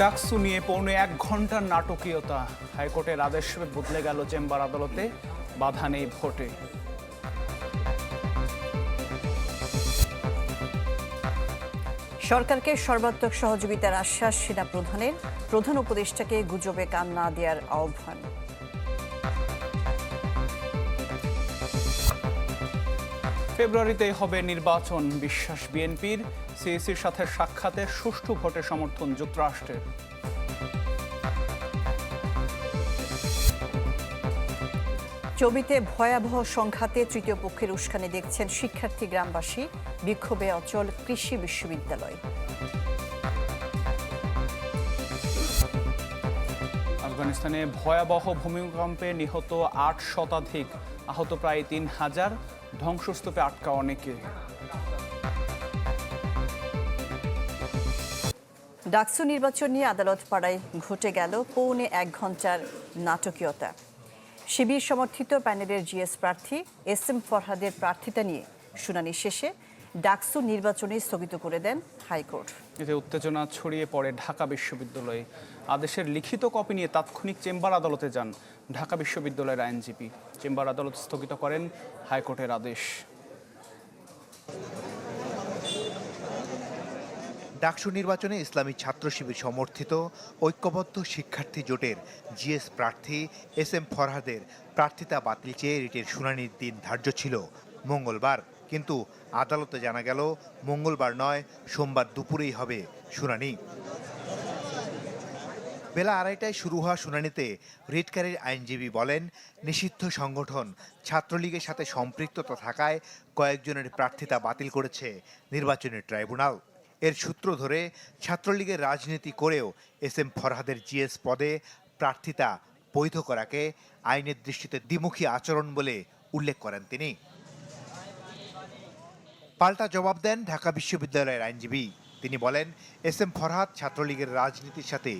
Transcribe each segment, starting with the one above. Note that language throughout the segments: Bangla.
ডাকসু নিয়ে পৌনে এক ঘণ্টার নাটকীয়তা। হাইকোর্টের আদেশ বদলে গেল চেম্বার আদালতে, বাধা নেই ভোটে। সরকারকে সর্বাত্মক সহযোগিতার আশ্বাস সেনা প্রধানের। প্রধান উপদেষ্টাকে গুজবে কান না দেওয়ার আহ্বান। ফেব্রুয়ারিতেই হবে নির্বাচন বিশ্বাস বিএনপির। সিএসির সাথে সাক্ষাতে সুষ্ঠু ভোটে সমর্থন যুক্তরাষ্ট্রের। চবিতে ভয়াবহ সংঘাতে তৃতীয় পক্ষের উস্কানি দেখছেন শিক্ষার্থী গ্রামবাসী বিক্ষোভে অচল কৃষি বিশ্ববিদ্যালয়। আফগানিস্তানে ভয়াবহ ভূমিকম্পে নিহত আট শতাধিক আহত প্রায় তিন হাজার। ধ্বংসস্তূপে আটকা অনেকে। ডাকসু নির্বাচন নিয়ে আদালত পাড়ায় ঘটে গেল পৌনে এক ঘণ্টার নাটকীয়তা। শিবির সমর্থিত প্যানেলের জিএস প্রার্থী এস এম ফরহাদের প্রার্থিতা নিয়ে শুনানি শেষে ডাকসু নির্বাচনে স্থগিত করে দেন হাইকোর্ট। এতে উত্তেজনা ছড়িয়ে পড়ে ঢাকা বিশ্ববিদ্যালয়ে। আদেশের লিখিত কপি নিয়ে তাৎক্ষণিক চেম্বার আদালতে যান ঢাকা বিশ্ববিদ্যালয়ের আইনজীবী চেম্বার আদালত স্থগিত করেন হাইকোর্টের আদেশ। ডাকসু নির্বাচনে ইসলামী ছাত্র শিবির সমর্থিত ঐক্যবদ্ধ শিক্ষার্থী জোটের জিএস প্রার্থী এস এম ফরহাদের প্রার্থিতা বাতিল চেয়ে রিটের শুনানির দিন ধার্য ছিল। মঙ্গলবার, কিন্তু আদালতে জানা গেল, মঙ্গলবার নয়, সোমবার দুপুরেই হবে শুনানি। বেলা আড়াইটায় শুরু হওয়া শুনানিতে রিটকারীর আইনজীবী বলেন, নিষিদ্ধ সংগঠন ছাত্রলীগের সাথে সম্পৃক্ততা থাকায় কয়েকজনের প্রার্থিতা বাতিল করেছে নির্বাচনী ট্রাইব্যুনাল। এর সূত্র ধরে ছাত্রলীগের রাজনীতি করেও এস এম ফরহাদের জিএস পদে প্রার্থিতা বৈধ করাকে আইনের দৃষ্টিতে দ্বিমুখী আচরণ বলে উল্লেখ করেন তিনি। পাল্টা জবাব দেন ঢাকা বিশ্ববিদ্যালয়ের আইনজীবী। তিনি বলেন, এস এম ফরহাদ ছাত্রলীগের রাজনীতির সাথে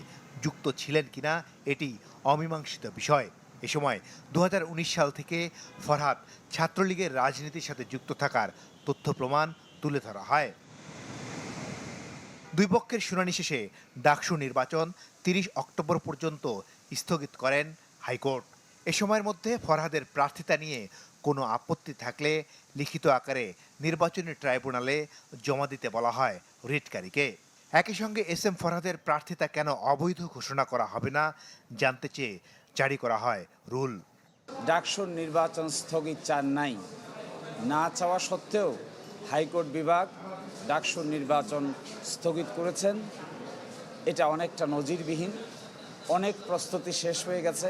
যুক্ত ছিলেন কিনা এটি অমীমাংসিত বিষয়। এ সময় দু হাজার উনিশ সাল থেকে ফরহাদ ছাত্রলীগের রাজনীতির সাথে যুক্ত থাকার তথ্য প্রমাণ তুলে ধরা হয়। দুই পক্ষের শুনানি শেষে ডাকসু নির্বাচন তিরিশ অক্টোবর পর্যন্ত স্থগিত করেন হাইকোর্ট। এ সময়ের মধ্যে ফরহাদের প্রার্থিতা নিয়ে কোনো আপত্তি থাকলে লিখিত আকারে নির্বাচনী ট্রাইব্যুনালে জমা দিতে বলা হয় রিটকারীকে। একই সঙ্গে এস এম ফরহাদের প্রার্থিতা কেন অবৈধ ঘোষণা করা হবে না জানতে চেয়ে জারি করা হয় রুল। ডাকসুর নির্বাচন স্থগিত চান নাই। না চাওয়া সত্ত্বেও হাইকোর্ট বিভাগ ডাকসুর নির্বাচন স্থগিত করেছেন। এটা অনেকটা নজিরবিহীন। অনেক প্রস্তুতি শেষ হয়ে গেছে।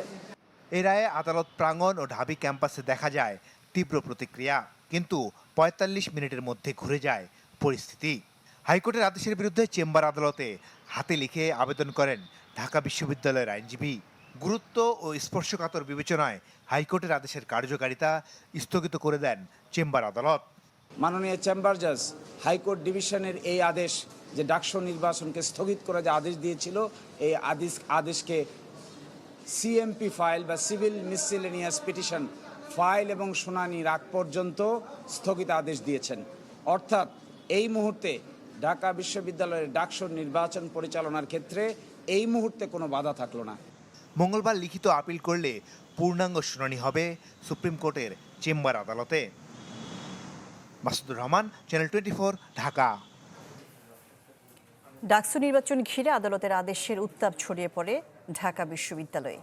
এ রায়ে আদালত প্রাঙ্গণ ও ঢাবি ক্যাম্পাসে দেখা যায় তীব্র প্রতিক্রিয়া। কিন্তু পঁয়তাল্লিশ মিনিটের মধ্যে ঘুরে যায় পরিস্থিতি। হাইকোর্টের আদেশের বিরুদ্ধে চেম্বার আদালতে হাতে লিখে আবেদন করেন ঢাকা বিশ্ববিদ্যালয়ের আইনজীবী। গুরুত্ব ও স্পর্শকাতর বিবেচনায় হাইকোর্টের আদেশের কার্যকারিতা স্থগিত করে দেন চেম্বার আদালত। মাননীয় চেম্বার জাজ, হাইকোর্ট ডিভিশনের এই আদেশ যে ডাকসু নির্বাচনকে স্থগিত করে যে আদেশ দিয়েছিল, এই আদেশ আদেশকে সিএমপি ফাইল বা সিভিল মিসসিলেনিয়াস পিটিশন ফাইল এবং শুনানির আগ পর্যন্ত স্থগিত আদেশ দিয়েছেন। অর্থাৎ এই মুহূর্তে ঢাকা বিশ্ববিদ্যালয়ের ডাকসুর নির্বাচন পরিচালনার ক্ষেত্রে এই মুহূর্তে কোনো বাধা থাকল না। মঙ্গলবার লিখিত আপিল করলে পূর্ণাঙ্গ শুনানি হবে সুপ্রিম কোর্টের চেম্বার আদালতে। Masudur Rahman channel twenty Dhaka. DUCSU নির্বাচন ঘিরে আদালতের আদেশের উত্তাপ ছড়িয়ে পড়ে ঢাকা বিশ্ববিদ্যালয়ে।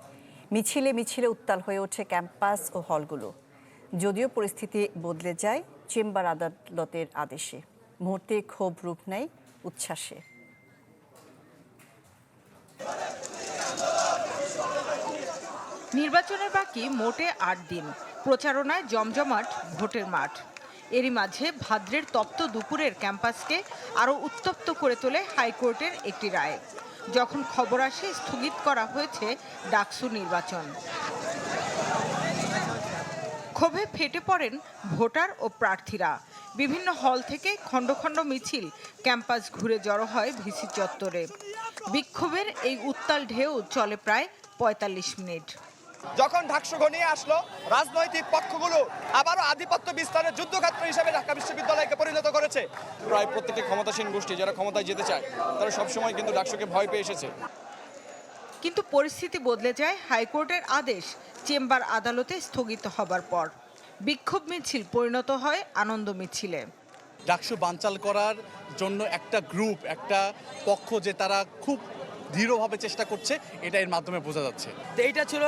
মিছিলে মিছিলে উত্তাল হয়ে ওঠে ক্যাম্পাস ও হলগুলো। যদিও পরিস্থিতি বদলে যায় চেম্বার আদালতের আদেশে। মুহূর্তে ক্ষোভ রূপ নেয় উচ্ছ্বাসে। নির্বাচনের বাকি মোটে আট দিন। প্রচারণায় জমজমাট ভোটের মাঠ। এরই মাঝে ভাদ্রের তপ্ত দুপুরের ক্যাম্পাসকে আরও উত্তপ্ত করে তোলে হাইকোর্টের একটি রায়। যখন খবর আসে, স্থগিত করা হয়েছে ডাকসু নির্বাচন। ক্ষোভে ফেটে পড়েন ভোটার ও প্রার্থীরা। বিভিন্ন হল থেকে খণ্ড খণ্ড মিছিল, ক্যাম্পাস ঘুরে জড়ো হয় ভিসি চত্বরে। বিক্ষোভের এই উত্তাল ঢেউ চলে প্রায় পঁয়তাল্লিশ মিনিট। যখন ঢাকসু ঘনিয়ে আসলো রাজনৈতিক পক্ষগুলো আবারও আধিপত্য বিস্তারের যুদ্ধক্ষেত্র হিসেবে ঢাকা বিশ্ববিদ্যালয়কে পরিণত করেছে। প্রায় প্রত্যেকটি ক্ষমতাসীন গোষ্ঠী যারা ক্ষমতায় যেতে চায় তারা সবসময় কিন্তু ডাকসুকে ভয় পেয়ে এসেছে। কিন্তু পরিস্থিতি বদলে যায় হাইকোর্টের আদেশ চেম্বার আদালতে স্থগিত হবার পর। বিক্ষোভ মিছিল পরিণত হয় আনন্দ মিছিলে। ডাকসু বানচাল করার জন্য একটা গ্রুপ একটা পক্ষ যে তারা খুব দৃঢ়ভাবে চেষ্টা করছে এটা এর মাধ্যমে বোঝা যাচ্ছে। তো এইটা ছিল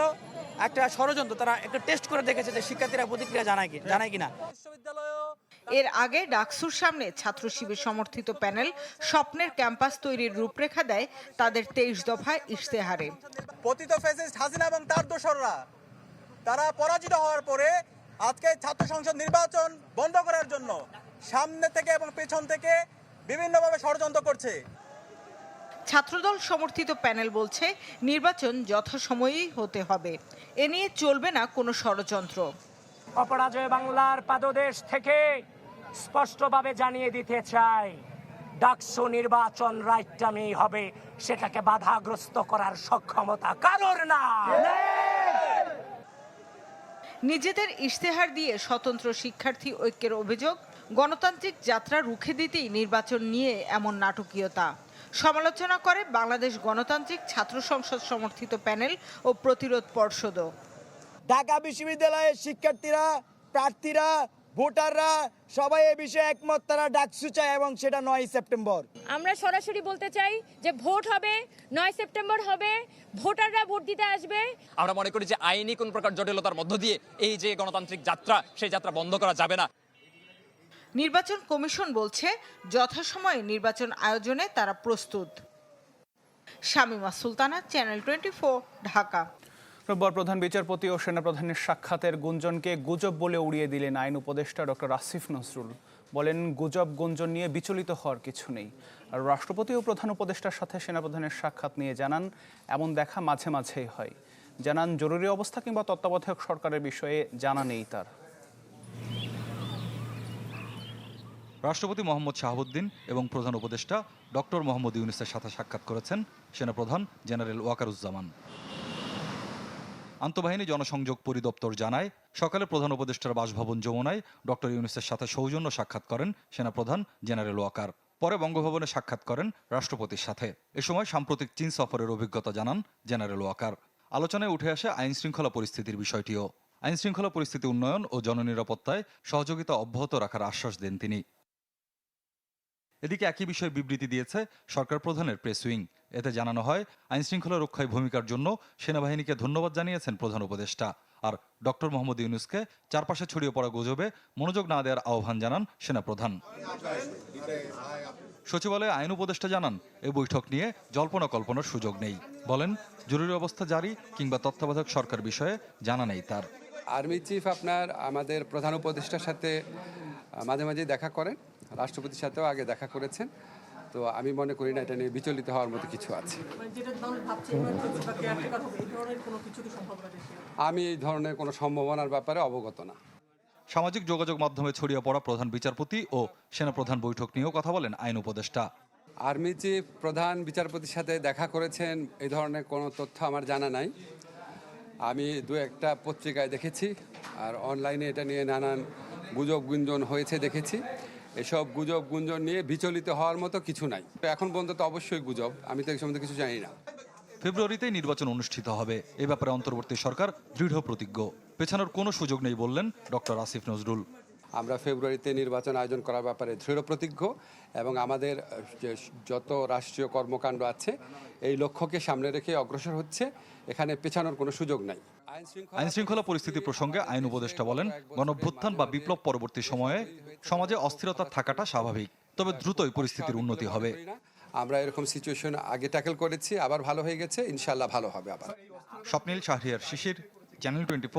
একটা ষড়যন্ত্র তারা একটা টেস্ট করে দেখেছে যে শিক্ষার্থীরা প্রতিক্রিয়া জানায় কি জানায় কিনা। এর আগে ডাকসুর সামনে ছাত্র শিবির সমর্থিত প্যানেল স্বপ্নের ক্যাম্পাস তৈরির রূপরেখা দেয় তাদের তেইশ দফায় ইশতেহারে। পতিত ফ্যাসিস্ট হাসিনা এবং তার দোসররা তারা পরাজিত হওয়ার পরে আজকে ছাত্র সংসদ নির্বাচন বন্ধ করার জন্য সামনে থেকে এবং পেছন থেকে বিভিন্নভাবে ষড়যন্ত্র করছে। ছাত্রদল সমর্থিত প্যানেল বলছে নির্বাচন যথাসময়েই হতে হবে। এ নিয়ে চলবে না কোনো ষড়যন্ত্র। অপরাজয় বাংলার পাদদেশ থেকে স্পষ্টভাবে জানিয়ে দিতে চাই ডাকসু নির্বাচন রাইটামি হবে সেটাকে বাধাগ্রস্ত করার সক্ষমতা কারোর না নিজেদের ইশতেহার দিয়ে স্বতন্ত্র শিক্ষার্থী ঐক্যের অভিযোগ গণতান্ত্রিক যাত্রা রুখে দিতেই নির্বাচন নিয়ে এমন নাটকীয়তা। সমালোচনা করে বাংলাদেশ গণতান্ত্রিক ছাত্র সংসদ সমর্থিত প্যানেল ও প্রতিরোধ পর্ষদও ঢাকা বিশ্ববিদ্যালয়ের শিক্ষার্থীরা প্রার্থীরা ভোটাররা সবাই এ বিষয়ে একমত তারা ডাকসু চায় এবং সেটা নয় সেপ্টেম্বর। আমরা সরাসরি বলতে চাই যে ভোট হবে নয় সেপ্টেম্বর হবে ভোটাররা ভোট দিতে আসবে। আমরা মনে করি যে আইনি কোন প্রকার জটিলতার মধ্য দিয়ে এই যে গণতান্ত্রিক যাত্রা সেই যাত্রা বন্ধ করা যাবে না। নির্বাচন কমিশন বলছে, যথাসময়ে নির্বাচন আয়োজনে তারা প্রস্তুত। Shamima Sultana, channel twenty Dhaka. রোববার প্রধান বিচারপতি ও সেনাপ্রধানের সাক্ষাতের গুঞ্জনকে গুজব বলে উড়িয়ে দিলেন আইন উপদেষ্টা ডক্টর আসিফ নজরুল। বলেন, গুজব গুঞ্জন নিয়ে বিচলিত হওয়ার কিছু নেই। আর রাষ্ট্রপতি ও প্রধান উপদেষ্টার সাথে সেনাপ্রধানের সাক্ষাৎ নিয়ে জানান, এমন দেখা মাঝে মাঝেই হয়। জানান, জরুরি অবস্থা কিংবা তত্ত্বাবধায়ক সরকারের বিষয়ে জানা নেই তার। রাষ্ট্রপতি মোহাম্মদ শাহাবুদ্দিন এবং প্রধান উপদেষ্টা ডক্টর মোহাম্মদ ইউনুসের সাথে সাক্ষাৎ করেছেন সেনাপ্রধান জেনারেল ওয়াকারুজ্জামান। আন্তঃবাহিনী জনসংযোগ পরিদপ্তর জানায়, সকালে প্রধান উপদেষ্টার বাসভবন যমুনায় ডক্টর ইউনুসের সাথে সৌজন্য সাক্ষাৎ করেন সেনাপ্রধান জেনারেল ওয়াকার। পরে বঙ্গভবনে সাক্ষাৎ করেন রাষ্ট্রপতির সাথে। এ সময় সাম্প্রতিক চীন সফরের অভিজ্ঞতা জানান জেনারেল ওয়াকার। আলোচনায় উঠে আসে আইন শৃঙ্খলা পরিস্থিতির বিষয়টিও। আইন শৃঙ্খলা পরিস্থিতি উন্নয়ন ও জননিরাপত্তায় সহযোগিতা অব্যাহত রাখার আশ্বাস দেন তিনি। এদিকে একই বিষয়ে বিবৃতি দিয়েছে সরকার প্রধানের প্রেস উইং। এতে জানানো হয় আইন শৃঙ্খলা রক্ষায় ভূমিকার জন্য সেনাবাহিনীকে ধন্যবাদ জানিয়েছেন প্রধান উপদেষ্টা। আর ডক্টর মোহাম্মদ ইউনুসকে চারপাশে ছড়িয়ে পড়া গুজবে মনোযোগ না দেওয়ার আহ্বান জানান সেনাপ্রধান। সচিবালয়ে আইন উপদেষ্টা জানান এই বৈঠক নিয়ে জল্পনা কল্পনার সুযোগ নেই। বলেন, জরুরি অবস্থা জারি কিংবা তত্ত্বাবধায়ক সরকার বিষয়ে জানা নেই তার। আর্মি চিফ আপনার আমাদের প্রধান উপদেষ্টার সাথে মাঝে মাঝে দেখা করেন। রাষ্ট্রপতির সাথেও আগে দেখা করেছেন। তো আমি মনে করি না এটা নিয়ে বিচলিত হওয়ার মতো কিছু আছে। আমি এই ধরনের কোনো সম্ভাবনার ব্যাপারে অবগত না। সামাজিক যোগাযোগ মাধ্যমে ছড়িয়ে পড়া প্রধান বিচারপতি ও সেনাপ্রধান বৈঠক নিয়েও কথা বলেন আইন উপদেষ্টা। আর্মি চিফ প্রধান বিচারপতির সাথে দেখা করেছেন এই ধরনের কোনো তথ্য আমার জানা নাই। আমি দু একটা পত্রিকায় দেখেছি আর অনলাইনে এটা নিয়ে নানান গুজব গুঞ্জন হয়েছে দেখেছি। এসব গুজব গুঞ্জন নিয়ে বিচলিত হওয়ার মতো কিছু নাই। এখন পর্যন্ত তো অবশ্যই গুজব, আমি তো এই সম্বন্ধে কিছু জানি না। ফেব্রুয়ারিতেই নির্বাচন অনুষ্ঠিত হবে। এ ব্যাপারে অন্তর্বর্তী সরকার দৃঢ় প্রতিজ্ঞ। পেছানোর কোনো সুযোগ নেই বললেন ডক্টর আসিফ নজরুল। আমরা ফেব্রুয়ারিতে নির্বাচন আয়োজন করার ব্যাপারে দৃঢ় প্রতিজ্ঞ এবং আমাদের যে যত রাষ্ট্রীয় কর্মকাণ্ড আছে এই লক্ষ্যকে সামনে রেখে অগ্রসর হচ্ছে। এখানে পেছানোর কোনো সুযোগ নাই। আইন শৃঙ্খলা পরিস্থিতি প্রসঙ্গে আইন উপদেষ্টা বলেন গণভ্যুত্থান বা বিপ্লব পরবর্তী সময়ে সমাজে অস্থিরতা থাকাটা স্বাভাবিক। তবে দ্রুতই পরিস্থিতির উন্নতি হবে। আমরা এরকম সিচুয়েশন আগে ট্যাকেল করেছি আবার ভালো হয়ে গেছে ইনশাল্লাহ ভালো হবে আবার। Swapnil Shahriar Shishir channel twenty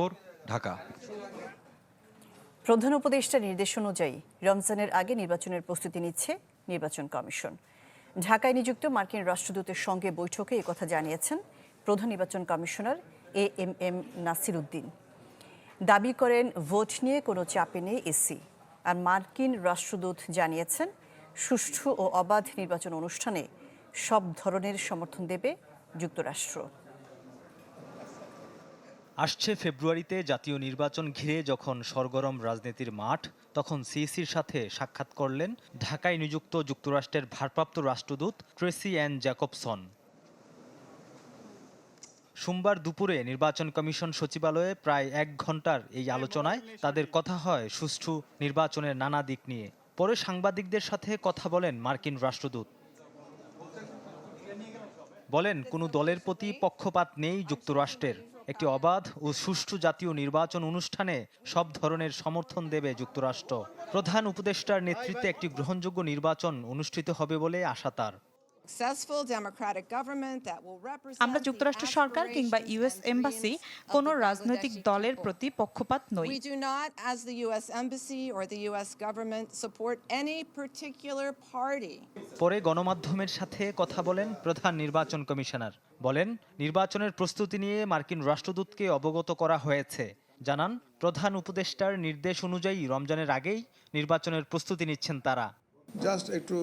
Dhaka. প্রধান উপদেষ্টা নির্দেশ অনুযায়ী রমজানের আগে নির্বাচনের প্রস্তুতি নিচ্ছে নির্বাচন কমিশন। ঢাকায় নিযুক্ত মার্কিন রাষ্ট্রদূতের সঙ্গে বৈঠকে একথা জানিয়েছেন প্রধান নির্বাচন commissioner A M M Nasir Uddin দাবি করেন, ভোট নিয়ে কোনো চাপে নেই এসি। আর মার্কিন রাষ্ট্রদূত জানিয়েছেন, সুষ্ঠু ও অবাধ নির্বাচন অনুষ্ঠানে সব ধরনের সমর্থন দেবে যুক্তরাষ্ট্র। আসছে ফেব্রুয়ারিতে জাতীয় নির্বাচন ঘিরে যখন সরগরম রাজনীতির মাঠ, তখন সিইসির সাথে সাক্ষাৎ করলেন ঢাকায় নিযুক্ত যুক্তরাষ্ট্রের ভারপ্রাপ্ত রাষ্ট্রদূত ট্রেসি অ্যান জ্যাকবসন। সোমবার দুপুরে নির্বাচন কমিশন সচিবালয়ে প্রায় এক ঘণ্টার এই আলোচনায় তাদের কথা হয় সুষ্ঠু নির্বাচনের নানা দিক নিয়ে। পরে সাংবাদিকদের সাথে কথা বলেন মার্কিন রাষ্ট্রদূত। বলেন, কোনো দলের প্রতি পক্ষপাত নেই যুক্তরাষ্ট্রের। একটি অবাধ ও সুষ্ঠু জাতীয় নির্বাচন অনুষ্ঠানে সব ধরনের সমর্থন দেবে যুক্তরাষ্ট্র। প্রধান উপদেষ্টার নেতৃত্বে একটি গ্রহণযোগ্য নির্বাচন অনুষ্ঠিত হবে বলে আশা তার। আমরা যুক্তরাষ্ট্র সরকার কিংবা ইউএস এম্বাসি কোনো রাজনৈতিক দলের প্রতি পক্ষপাত নই We do not, as the U.S. Embassy or the U.S. government, support any particular party. পরে গণমাধ্যমের সাথে কথা বলেন প্রধান নির্বাচন কমিশনার বলেন নির্বাচনের প্রস্তুতি নিয়ে মার্কিন রাষ্ট্রদূতকে অবগত করা হয়েছে জানান প্রধান উপদেষ্টার নির্দেশ অনুযায়ী রমজানের আগেই নির্বাচনের প্রস্তুতি নিচ্ছেন তারা জাস্ট একটু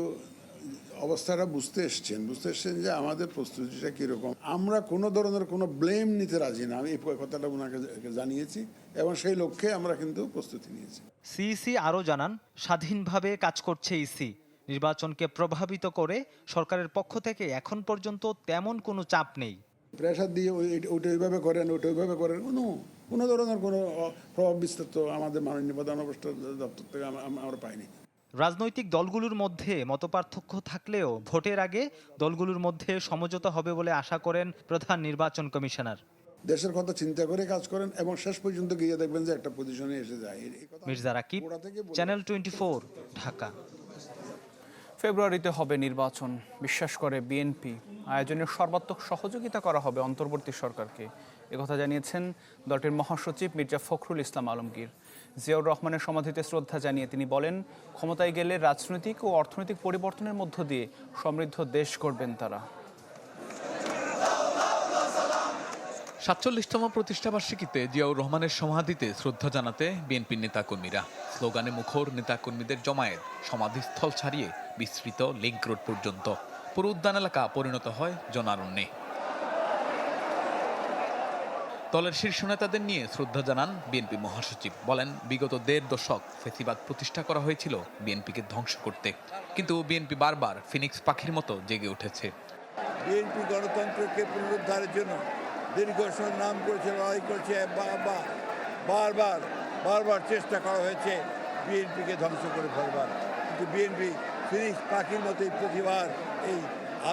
অবস্থাটা বুঝতে এসছেন। বুঝতে এসছেন যে আমাদের প্রস্তুতিটা কীরকম। আমরা কোনো ধরনের কোনো ব্লেম নিতে রাজি না। আমি এই কথাটা ওনাকে জানিয়েছি এবং সেই লক্ষ্যে আমরা কিন্তু প্রস্তুতি নিয়েছি। সিইসি আরও জানান স্বাধীনভাবে কাজ করছে ইসি। নির্বাচনকে প্রভাবিত করে সরকারের পক্ষ থেকে এখন পর্যন্ত তেমন কোনো চাপ নেই। প্রেশার দিয়ে ওইটা ওইভাবে করেন ওইটা ওইভাবে করেন কোনো কোনো ধরনের কোনো প্রভাব বিস্তার তো আমাদের মাননীয় প্রধান দপ্তর থেকে আমরা পাইনি। রাজনৈতিক দলগুলোর মধ্যে মতপার্থক্য থাকলেও ভোটের আগে দলগুলোর মধ্যে সমঝোতা হবে বলে আশা করেন প্রধান নির্বাচন কমিশনার। দেশের কথা চিন্তা করে কাজ করেন এবং শেষ পর্যন্ত গিয়ে দেখবেন যে একটা পজিশনে এসে যায়। এই কথা মির্জা রাকিব চ্যানেল টোয়েন্টি ঢাকা। ফেব্রুয়ারিতে হবে নির্বাচন বিশ্বাস করে বিএনপি। আয়োজনের সর্বাত্মক সহযোগিতা করা হবে অন্তর্বর্তী সরকারকে। একথা জানিয়েছেন দলটির মহাসচিব মির্জা ফখরুল ইসলাম আলমগীর। জিয়াউর রহমানের সমাধিতে শ্রদ্ধা জানিয়ে তিনি বলেন, ক্ষমতায় গেলে রাজনৈতিক ও অর্থনৈতিক পরিবর্তনের মধ্য দিয়ে সমৃদ্ধ দেশ করবেন তারা। সাতচল্লিশতম প্রতিষ্ঠাবার্ষিকীতে জিয়াউর রহমানের সমাধিতে শ্রদ্ধা জানাতে বিএনপির নেতাকর্মীরা। স্লোগানে মুখর নেতাকর্মীদের জমায়েত, সমাধিস্থল ছাড়িয়ে বিস্তৃত লিংক রোড পর্যন্ত। পুরো উদ্যান এলাকা পরিণত হয় জনারণ্যে। দলের শীর্ষ নেতাদের নিয়ে শ্রদ্ধা জানান বিএনপি মহাসচিব। বলেন, বিগত দেড় দশক ফেসিবাদ প্রতিষ্ঠা করা হয়েছিল বিএনপিকে ধ্বংস করতে। কিন্তু বিএনপি বারবার ফিনিক্স পাখির মতো জেগে উঠেছে। বিএনপি গণতন্ত্রকে পুনরুদ্ধারের জন্য দীর্ঘ নাম করেছে, লড়াই করেছে, বারবার বারবার চেষ্টা করা হয়েছে বিএনপিকে ধ্বংস করে ফেলবার। কিন্তু বিএনপি ফিনিক্স পাখির মতোই প্রতিবার এই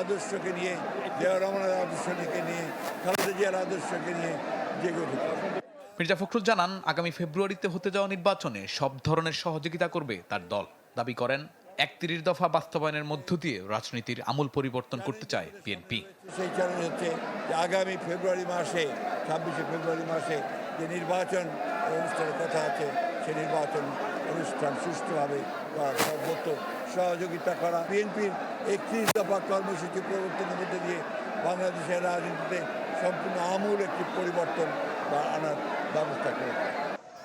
আদর্শকে নিয়ে জিয়া রহমানের আদর্শকে নিয়ে, খালেদা জিয়ার আদর্শকে নিয়ে মির্জা ফখরুল জানান আগামী ফেব্রুয়ারিতে হতে যাওয়া নির্বাচনে সব ধরনের সহযোগিতা করবে তার দল। দাবি করেন একত্রিশ দফা বাস্তবায়নের মধ্য দিয়ে রাজনীতির আমূল পরিবর্তন করতে চায় বিএনপি। সেই চ্যালেঞ্জ হচ্ছে আগামী ফেব্রুয়ারি মাসে ছাব্বিশে ফেব্রুয়ারি মাসে যে নির্বাচন অনুষ্ঠানের কথা আছে সেই নির্বাচন অনুষ্ঠান সুষ্ঠুভাবে করা সর্বত্র সহযোগিতা করা। বিএনপির একত্রিশ দফা কর্মসূচি প্রবর্তনের মধ্যে দিয়ে বাংলাদেশের রাজনীতিতে সম্পূর্ণ আমূল একটি পরিবর্তন বা আনার ব্যবস্থা করেছে।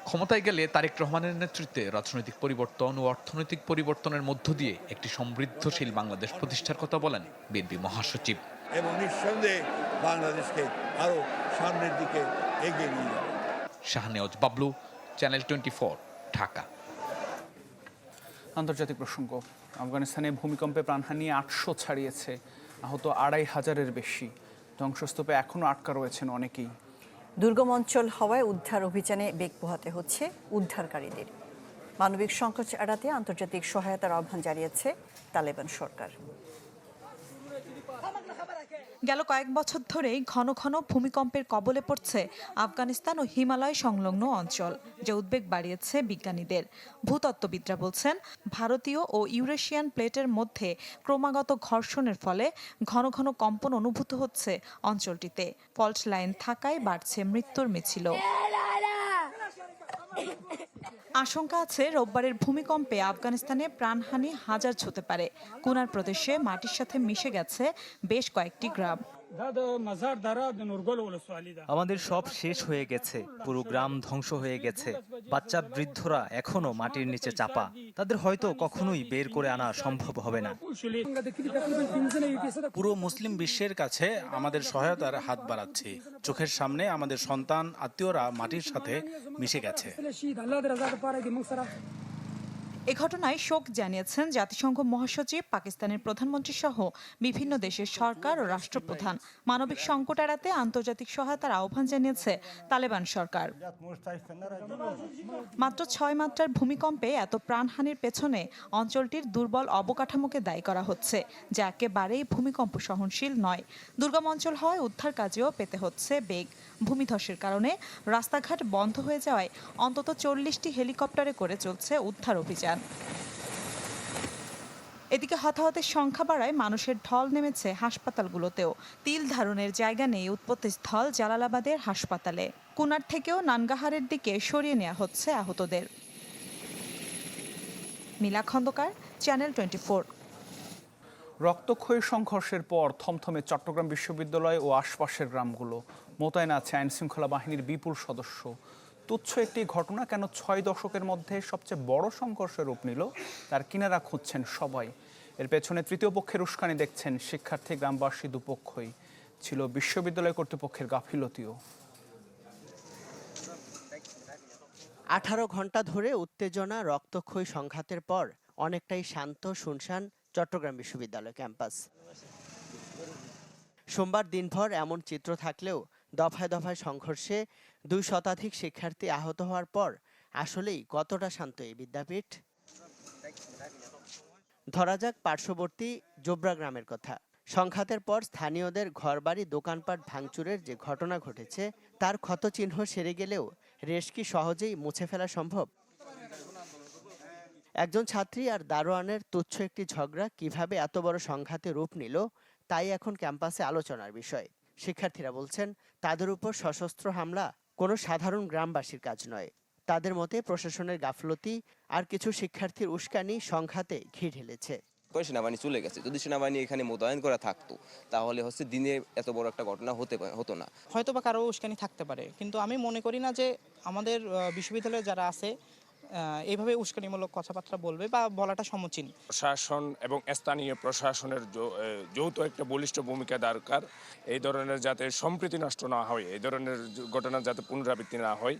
ক্ষমতায় গেলে তারেক রহমানের নেতৃত্বে রাজনৈতিক পরিবর্তন ও অর্থনৈতিক পরিবর্তনের মধ্য দিয়ে একটি সমৃদ্ধশীল বাংলাদেশ প্রতিষ্ঠার কথা বলেন বিএনপি মহাসচিব। এবং নিঃসন্দেহে বাংলাদেশকে আরও সামনের দিকে এগিয়ে নিয়ে যাবে। Shahnewaz Bablu channel twenty Dhaka. আন্তর্জাতিক প্রসঙ্গ আফগানিস্তানে ভূমিকম্পে প্রাণহানি আটশো ছাড়িয়েছে আহত আড়াই হাজারের বেশি। ধ্বংসস্তূপে এখনও আটকা রয়েছেন অনেকেই। দুর্গম অঞ্চল হওয়ায় উদ্ধার অভিযানে বেগ পোহাতে হচ্ছে উদ্ধারকারীদের। মানবিক সংকট এড়াতে আন্তর্জাতিক সহায়তার আহ্বান জানিয়েছে তালেবান সরকার। গেল কয়েক বছর ধরেই ঘন ঘন ভূমিকম্পের কবলে পড়ছে আফগানিস্তান ও হিমালয় সংলগ্ন অঞ্চল, যে উদ্বেগ বাড়িয়েছে বিজ্ঞানীদের। ভূতত্ত্ববিদরা বলছেন, ভারতীয় ও ইউরেশিয়ান প্লেটের মধ্যে ক্রমাগত ঘর্ষণের ফলে ঘন ঘন কম্পন অনুভূত হচ্ছে অঞ্চলটিতে। ফল্ট লাইন থাকায় বাড়ছে মৃত্যুর মিছিল। আশঙ্কা আছে রোববারের ভূমিকম্পে আফগানিস্তানে প্রাণহানি হাজার ছুতে পারে। কুনার প্রদেশে মাটির সাথে মিশে গেছে বেশ কয়েকটি গ্রাম। আমাদের সব শেষ হয়ে গেছে। পুরো গ্রাম ধ্বংস হয়ে গেছে। বাচ্চা বৃদ্ধরা এখনও মাটির নিচে চাপা। তাদের হয়তো কখনোই বের করে আনা সম্ভব হবে না। পুরো মুসলিম বিশ্বের কাছে আমাদের সহায়তার হাত বাড়াচ্ছি। চোখের সামনে আমাদের সন্তান, আত্মীয়রা মাটির সাথে মিশে গেছে। এ ঘটনায় শোক জানিয়েছেন জাতিসংঘ মহাসচিব, পাকিস্তানের প্রধানমন্ত্রী সহ বিভিন্ন দেশের সরকার ও রাষ্ট্রপ্রধান। মানবিক সংকট এড়াতে আন্তর্জাতিক সহায়তার আহ্বান জানিয়েছে তালেবান সরকার। মাত্র ছয় মাত্রার ভূমিকম্পে এত প্রাণহানির পেছনে অঞ্চলটির দুর্বল অবকাঠামোকে দায়ী করা হচ্ছে, যা একেবারেই ভূমিকম্প সহনশীল নয়। দুর্গম অঞ্চল হয় উদ্ধার কাজেও পেতে হচ্ছে বেগ। ভূমিধসের কারণে রাস্তাঘাট বন্ধ হয়ে যাওয়ায় অন্তত চল্লিশটি হেলিকপ্টারে করে চলছে উদ্ধার অভিযান। এদিকে হতাহতের সংখ্যা বাড়ায় মানুষের ঢল নেমেছে হাসপাতালগুলোতেও। তিল ধারণের জায়গা নেই উৎপত্তিস্থল জালালাবাদের হাসপাতালে। কুনার থেকেও নানগাহারের দিকে সরিয়ে নেওয়া হচ্ছে আহতদের। নীলা খন্দকার চ্যানেল টোয়েন্টি রক্তক্ষয়ী সংঘর্ষের পর থমথমে চট্টগ্রাম বিশ্ববিদ্যালয় ও আশপাশের গ্রামগুলো। মোতায়েন আছে আইনশৃঙ্খলা বাহিনীর বিপুল সদস্য। তুচ্ছ একটি ঘটনা কেন ছয় দশকের মধ্যে সবচেয়ে বড় সংঘর্ষের রূপ নিল, তার কিনারা খুঁজছেন সবাই। এর পেছনে তৃতীয় পক্ষের উস্কানি দেখছেন শিক্ষার্থী গ্রামবাসী দুপক্ষই। ছিল বিশ্ববিদ্যালয় কর্তৃপক্ষের গাফিলতিও। আঠারো ঘণ্টা ধরে উত্তেজনা, রক্তক্ষয়ী সংঘাতের পর অনেকটাই শান্ত শুনশান চট্টগ্রাম বিশ্ববিদ্যালয় ক্যাম্পাস। সোমবার দিনভর এমন চিত্র থাকলেও দফায় দফায় সংঘর্ষে দুই শতাধিক শিক্ষার্থী আহত হওয়ার পর আসলেই কতটা শান্ত এই বিদ্যাপীঠ? ধরা যাক পার্শ্ববর্তী জোবরা গ্রামের কথা। সংঘাতের পর স্থানীয়দের ঘরবাড়ি, দোকানপাট ভাঙচুরের যে ঘটনা ঘটেছে, তার ক্ষতচিহ্ন সেরে গেলেও রেশ কি সহজেই মুছে ফেলা সম্ভব? একজন ছাত্রী আর দারোয়ানের তুচ্ছ একটি ঝগড়া কীভাবে এত বড় সংঘাতে রূপ নিল, তাই এখন ক্যাম্পাসে আলোচনার বিষয়। শিক্ষার্থীরা বলছেন, তাদের উপর সশস্ত্র হামলা কোনো সাধারণ গ্রামবাসীর কাজ নয়। তাদের মতে প্রশাসনের গাফলতি আর কিছু শিক্ষার্থীর উস্কানি সংঘাতে ঘি ঢেলেছে করে সেনাবাহিনী চলে গেছে। যদি সেনাবাহিনী এখানে মোতায়েন করা থাকতো তাহলে হচ্ছে দিনে এত বড় একটা ঘটনা হতে হতো না। হয়তো বা কারও উস্কানি থাকতে পারে। কিন্তু আমি মনে করি না যে আমাদের বিশ্ববিদ্যালয়ে যারা আছে এইভাবে উস্কানিমূলক কথাবার্তা বলবে বা বলাটা সমচীন। প্রশাসন এবং স্থানীয় প্রশাসনের যৌথ একটা বলিষ্ঠ ভূমিকা দরকার। এই ধরনের যাতে সম্প্রীতি নষ্ট না হয় এই ধরনের ঘটনা যাতে পুনরাবৃত্তি না হয়।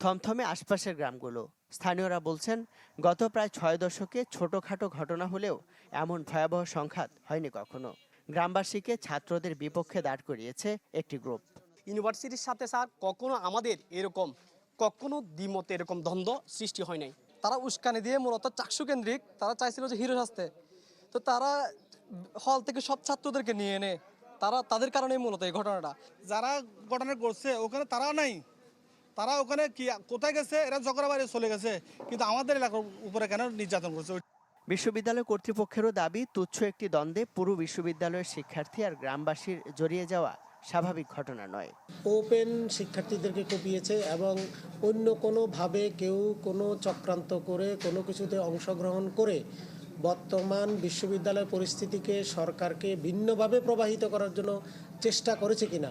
থমথমে আশপাশের গ্রামগুলো। স্থানীয়রা বলছেন গত প্রায় ছয় দশকে ছোটখাটো ঘটনা হলেও এমন ভয়াবহ সংঘাত হয়নি কখনো। গ্রামবাসীকে ছাত্রদের বিপক্ষে দাঁড় করিয়েছে একটি গ্রুপ। ইউনিভার্সিটির সাথে স্যার কখনো আমাদের এরকম কখনো দ্বিমত এরকম দ্বন্দ্ব সৃষ্টি হয় নাই। তারা উস্কানি দিয়ে মূলত চাকসু কেন্দ্রিক তারা চাইছিল যে হিরো আসতে তো তারা হল থেকে সব ছাত্রদেরকে নিয়ে এনে তারা তাদের কারণেই মূলত এই ঘটনাটা। যারা ঘটনা করছে ওখানে তারা নাই। তারা ওখানে কি কোথায় গেছে এরা ঝগড়া বাইরে চলে গেছে কিন্তু আমাদের এলাকার উপরে কেন নির্যাতন করছে? বিশ্ববিদ্যালয় কর্তৃপক্ষেরও দাবি তুচ্ছ একটি দ্বন্দ্বে পুরো বিশ্ববিদ্যালয়ের শিক্ষার্থী আর গ্রামবাসীর জড়িয়ে যাওয়া। স্বাভাবিক ঘটনা নয়। ওপেন শিক্ষার্থীদেরকে কপিয়েছে এবং অন্য কোনোভাবে কেউ কোনো চক্রান্ত করে কোনো কিছুতে অংশগ্রহণ করে বর্তমান বিশ্ববিদ্যালয় পরিস্থিতিকে সরকারকে ভিন্নভাবে প্রবাহিত করার জন্য চেষ্টা করেছে কিনা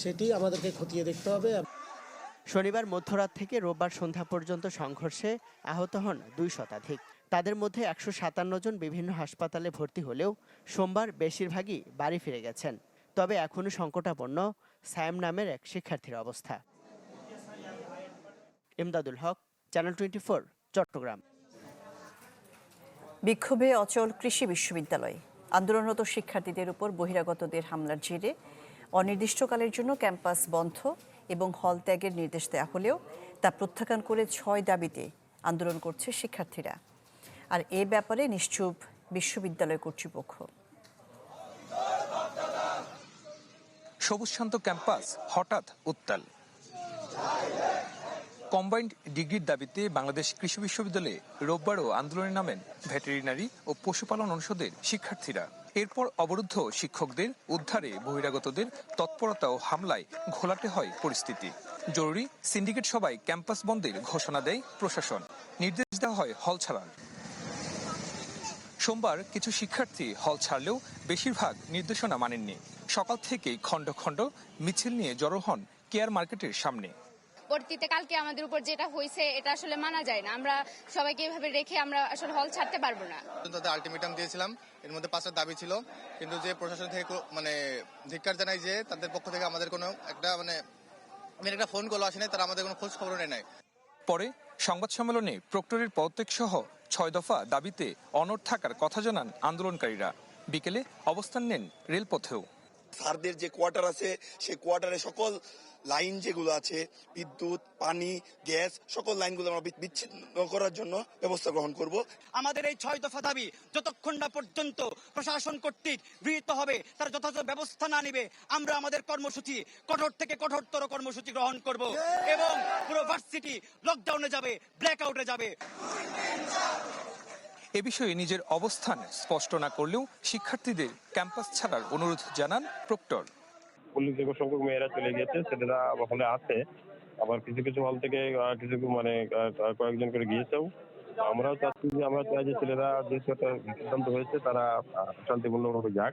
সেটি আমাদেরকে খতিয়ে দেখতে হবে। শনিবার মধ্যরাত থেকে রোববার সন্ধ্যা পর্যন্ত সংঘর্ষে আহত হন দুই শতাধিক। তাদের মধ্যে একশো সাতান্ন জন বিভিন্ন হাসপাতালে ভর্তি হলেও সোমবার বেশিরভাগই বাড়ি ফিরে গেছেন। তবে এখনও সংকটাপন্ন, সায়াম নামের এক শিক্ষার্থীর অবস্থা। Imdadul Haque, channel twenty Chattogram. বিক্ষোভে অচল কৃষি বিশ্ববিদ্যালয়। আন্দোলনরত শিক্ষার্থীদের উপর বহিরাগতদের হামলার জেরে অনির্দিষ্টকালের জন্য ক্যাম্পাস বন্ধ এবং হল ত্যাগের নির্দেশ দেওয়া হলেও তা প্রত্যাখ্যান করে ছয় দাবিতে আন্দোলন করছে শিক্ষার্থীরা। আর এ ব্যাপারে নিশ্চুপ বিশ্ববিদ্যালয় কর্তৃপক্ষ। সবুজ শান্ত ক্যাম্পাস হঠাৎ উত্তাল। কম্বাইন্ড ডিগ্রির দাবিতে বাংলাদেশ কৃষি বিশ্ববিদ্যালয়ে রোববারও আন্দোলনে নামেন ভেটেরিনারি ও পশুপালন অনুষদের শিক্ষার্থীরা। এরপর অবরুদ্ধ শিক্ষকদের উদ্ধারে বহিরাগতদের তৎপরতা ও হামলায় ঘোলাটে হয় পরিস্থিতি। জরুরি সিন্ডিকেট সভায় ক্যাম্পাস বন্ধের ঘোষণা দেয় প্রশাসন। নির্দেশ দেওয়া হয় হল ছাড়ার। সোমবার কিছু শিক্ষার্থী হল ছাড়লেও বেশিরভাগ নির্দেশনা মানেননি। সকাল থেকেই খণ্ড খণ্ড মিছিল নিয়ে জড়ো হন কেয়ার মার্কেটের সামনে। পরবর্তীতে কালকে আমাদের উপর যেটা হয়েছে এটা আসলে মানা যায় না। আমরা সবাইকে এভাবে রেখে আমরা আসলে হল ছাড়তে পারব না। তাদের আলটিমেটাম দিয়েছিলাম। এর মধ্যে পাঁচটা দাবি ছিল। কিন্তু যে প্রশাসন থেকে মানে ধিক্কার জানাই যে তাদের পক্ষ থেকে আমাদের কোনো একটা মানে একটা ফোন কল আসেনি তারা আমাদের কোনো খোঁজ খবর নেয় নাই। পরে সংবাদ সম্মেলনে প্রক্টরের পদত্যাগ সহ ছয় দফা দাবিতে অনড় থাকার কথা জানান আন্দোলনকারীরা। বিকেলে অবস্থান নেন রেলপথেও। স্যারদের যে কোয়ার্টার আছে, সেই কোয়ার্টারে সকল লাইন যেগুলো আছে, বিদ্যুৎ, পানি, গ্যাস, সকল লাইনগুলো আমরা বিচ্ছিন্ন করার জন্য ব্যবস্থা গ্রহণ করব। আমাদের এই ছয় দফা দাবি, যতক্ষণ না পর্যন্ত প্রশাসন কর্তৃক গৃহীত হবে, তার যথাযথ ব্যবস্থা না নিবে, আমরা আমাদের কর্মসূচি, কঠোর থেকে কঠোরতর কর্মসূচি গ্রহণ করব এবং পুরো ভার্সিটি লকডাউনে যাবে ব্ল্যাক আউটে যাবে। এ বিষয়ে নিজের অবস্থান স্পষ্ট না করলেও শিক্ষার্থীদের ক্যাম্পাস ছাড়ার অনুরোধ জানান প্রক্টর। উল্লেখযোগ্য সংখ্যক মেয়েরা চলে গিয়েছে ছেলেরা হলে আছে। আবার কিছু কিছু হল থেকে কিছু মানে কয়েকজন করে গিয়েছেও। আমরাও চাচ্ছি যে আমরা চাই যে ছেলেরা একটা সিদ্ধান্ত হয়েছে তারা শান্তিপূর্ণভাবে যাক।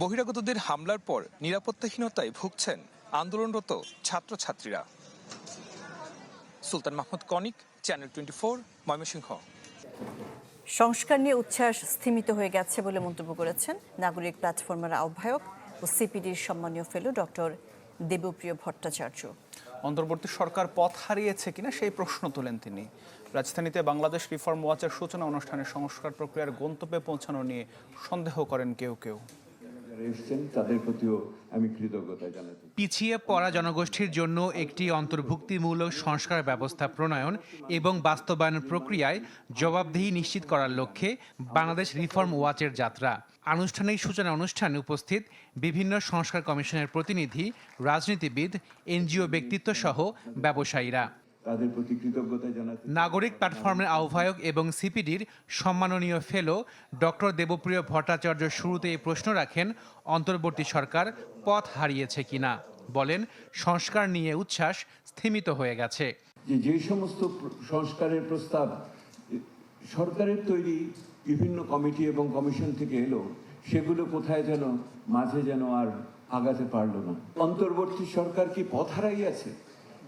বহিরাগতদের হামলার পর নিরাপত্তাহীনতায় ভুগছেন আন্দোলনরত ছাত্রছাত্রীরা। Sultan Mahmud Konik channel twenty four Mymensingh সংস্কার নিয়ে উচ্ছ্বাস স্থিমিত হয়ে গেছে বলে মন্তব্য করেছেন নাগরিক প্ল্যাটফর্মের আহ্বায়ক ও সিপিডির সম্মানীয় ফেলো ডক্টর দেবপ্রিয় ভট্টাচার্য। অন্তর্বর্তী সরকার পথ হারিয়েছে কিনা সেই প্রশ্ন তোলেন তিনি। রাজধানীতে বাংলাদেশ রিফর্ম ওয়াচের সূচনা অনুষ্ঠানে সংস্কার প্রক্রিয়ার গন্তব্যে পৌঁছানো নিয়ে সন্দেহ করেন কেউ কেউ। পিছিয়ে পড়া জনগোষ্ঠীর জন্য একটি অন্তর্ভুক্তিমূলক সংস্কার ব্যবস্থা প্রণয়ন এবং বাস্তবায়ন প্রক্রিয়ায় জবাবদিহি নিশ্চিত করার লক্ষ্যে বাংলাদেশ রিফর্ম ওয়াচের যাত্রা। আনুষ্ঠানিক সূচনা অনুষ্ঠানে উপস্থিত বিভিন্ন সংস্কার কমিশনের প্রতিনিধি, রাজনীতিবিদ, এনজিও ব্যক্তিত্ব সহ ব্যবসায়ীরা। তাদের প্রতি কৃতজ্ঞতা জানাতে নাগরিক প্ল্যাটফর্মের আহ্বায়ক এবং সিপিডির সম্মাননীয় ফেলো ডক্টর দেবপ্রিয় ভট্টাচার্য শুরুতে এই প্রশ্ন রাখেন অন্তর্বর্তী সরকার পথ হারিয়েছে কিনা? বলেন সংস্কার নিয়ে উচ্ছ্বাস স্থিমিত হয়ে গেছে। যে যে সমস্ত সংস্কারের প্রস্তাব সরকারের তৈরি বিভিন্ন কমিটি এবং কমিশন থেকে এলো সেগুলো কোথায় যেন মাঝে যেন আর আগাতে পারল না। অন্তর্বর্তী সরকার কি পথ হারাইয়াছে?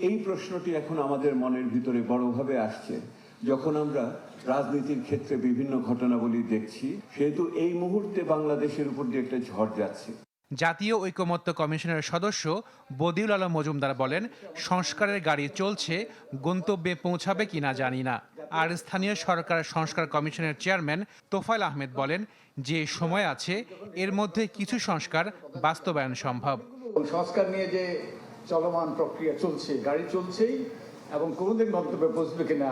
এই প্রশ্নটি এখন আমাদের মনের ভিতরে বড়ভাবে আসছে। যখন আমরা রাজনীতির ক্ষেত্রে বিভিন্ন ঘটনাবলী দেখছি সেহেতু এই মুহূর্তে বাংলাদেশের উপর দিয়ে একটা ঝড় যাচ্ছে। জাতীয় ঐকমত্য কমিশনের সদস্য বদিউল আলম মজুমদার বলেন সংস্কারের গাড়ি চলছে গন্তব্যে পৌঁছাবে কিনা জানি না। আর স্থানীয় সরকার সংস্কার কমিশনের চেয়ারম্যান তোফায়েল আহমেদ বলেন যে সময় আছে এর মধ্যে কিছু সংস্কার বাস্তবায়ন সম্ভব। সংস্কার নিয়ে যে চলমান প্রক্রিয়া চলছে, গাড়ি চলছেই এবং কোনোদিন গন্তব্যে পৌঁছবে কিনা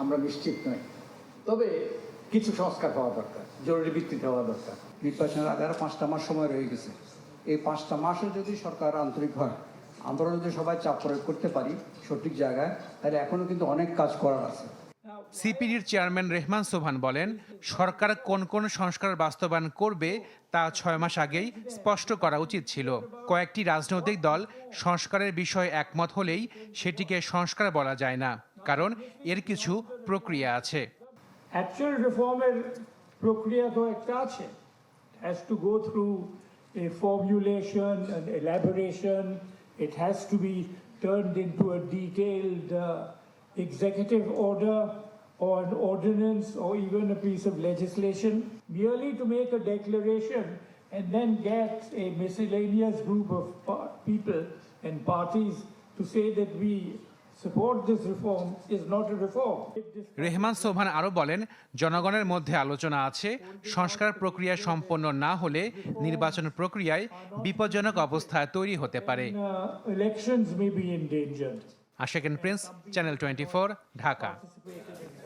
আমরা নিশ্চিত নই। তবে কিছু সংস্কার হওয়া দরকার, জরুরি ভিত্তিতে হওয়া দরকার। নির্বাচনের আগে আর পাঁচটা মাস সময় রয়ে গেছে। এই পাঁচটা মাসে যদি সরকার আন্তরিক হয়, আমরা যদি সবাই চাপ প্রয়োগ করতে পারি সঠিক জায়গায়, তাহলে এখনও কিন্তু অনেক কাজ করার আছে। সিপিডির চেয়ারম্যান রেহমান সোভান বলেন, সরকার কোন কোন সংস্কার বাস্তবায়ন করবে তা ছয় মাস আগেই স্পষ্ট করা উচিত ছিল। কয়েকটি রাজনৈতিক দল সংস্কারের বিষয়ে একমত হলেই সেটিকে সংস্কার বলা যায় না, কারণ এর কিছু প্রক্রিয়া আছে। অ্যাকচুয়াল রিফর্মের প্রক্রিয়া তো একটা আছে। Has to go through a formulation elaboration it has to be turned into a detailed executive order. Or an ordinance or even a piece of legislation merely to make a declaration and then get a miscellaneous group of people and parties to say that we. Rehman Sobhan আরও বলেন জনগণের মধ্যে আলোচনা আছে সংস্কার প্রক্রিয়া সম্পন্ন না হলে নির্বাচন প্রক্রিয়ায় বিপজ্জনক অবস্থা তৈরি হতে পারে Uh, elections may be endangered. Ashekin Prince channel twenty Dhaka